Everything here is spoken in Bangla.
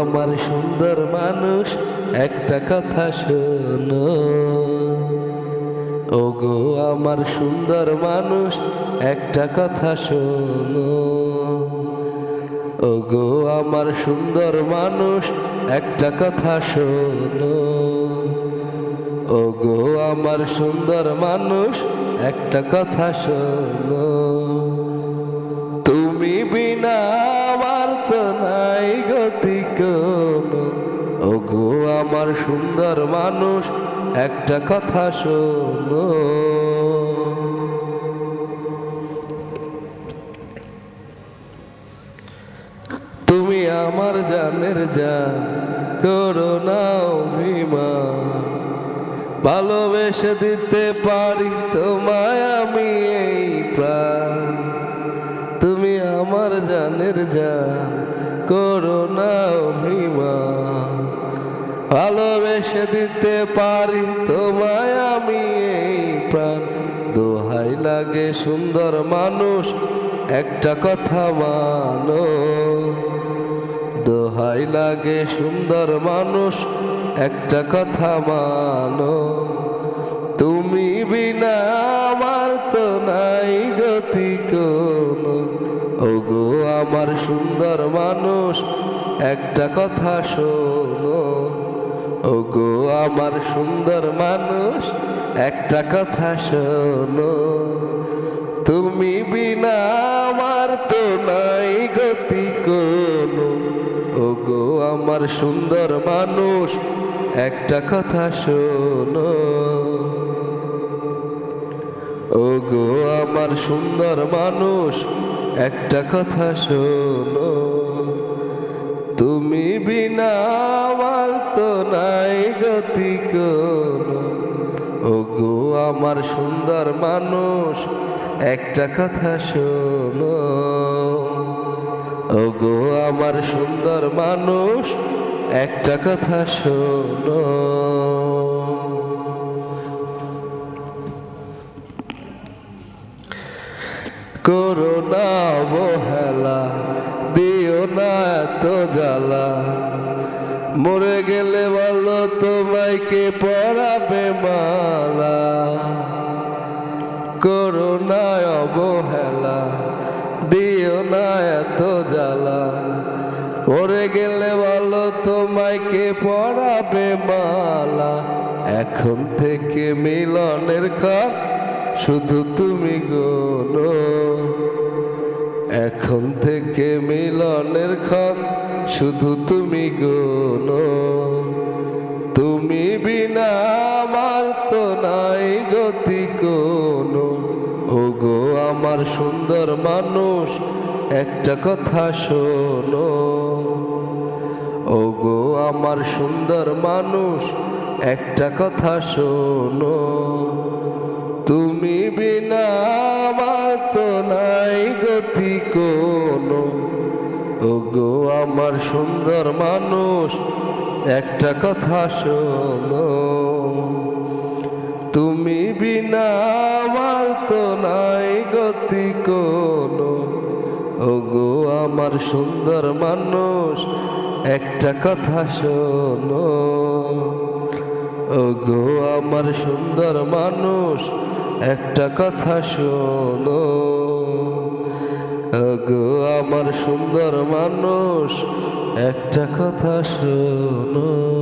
আমার সুন্দর মানুষ, একটা কথা শোনো। ও গো আমার সুন্দর মানুষ, একটা কথা শোনো। ও গো আমার সুন্দর মানুষ, একটা কথা শোনো। ও গো আমার সুন্দর মানুষ, একটা কথা শোনো। তুমি বিনা আমার সুন্দর মানুষ, একটা কথা শোনো। তুমি আমার জানের জান, করো না অভিমান। ভালোবেসে দিতে পারি তোমায় আমি এই প্রাণ। তুমি আমার জানের জান, করো না অভিমান। ভালোবেসে দিতে পারি, তোমায় আমি এই প্রাণ। দোহাই লাগে সুন্দর মানুষ, একটা কথা মানো। দোহাই লাগে সুন্দর মানুষ, একটা কথা মানো। তুমি বিনা আমার তো নাই গতি কোনো। ওগো আমার সুন্দর মানুষ, একটা কথা শোনো। ওগো আমার সুন্দর মানুষ, একটা কথা শোনো। তুমি বিনা আমার তো নাই গতি কোনো। ওগো আমার সুন্দর মানুষ, একটা কথা শোনো। ওগো আমার সুন্দর মানুষ, একটা কথা শোনো। তুমি বিনা গতি ওগো আমার সুন্দর মানুষ, একটা কথা শোনো। ওগো আমার সুন্দর মানুষ, একটা কথা শোনো। করো না অবহেলা, দিও না এত জ্বালা। মরে গেলে বলো তোমায় কে পড়াবে মালা? করো না অবহেলা, দিও না এত জ্বালা। মরে গেলে বলো তোমায় কে পড়াবে মালা? এখন থেকে মিলনের খান, শুধু তুমি গোনো। এখন থেকে মিলনের ক্ষণ শুধু তুমি গোনো। তুমি বিনা আমার তো নাই গতি কোনো। ওগো আমার সুন্দর মানুষ, একটা কথা শোনো। ওগো আমার সুন্দর মানুষ, একটা কথা শোনো। তুমি বিনা তো নাই গতি কোনো। ওগো আমার সুন্দর মানুষ, একটা কথা শোনো। তুমি বিনা তো নাই গতি কোনো। ওগো আমার সুন্দর মানুষ, একটা কথা শোনো। ওগো আমার সুন্দর মানুষ একটা কথা শোনো। ওগো আমার সুন্দর মানুষ একটা কথা শোনো।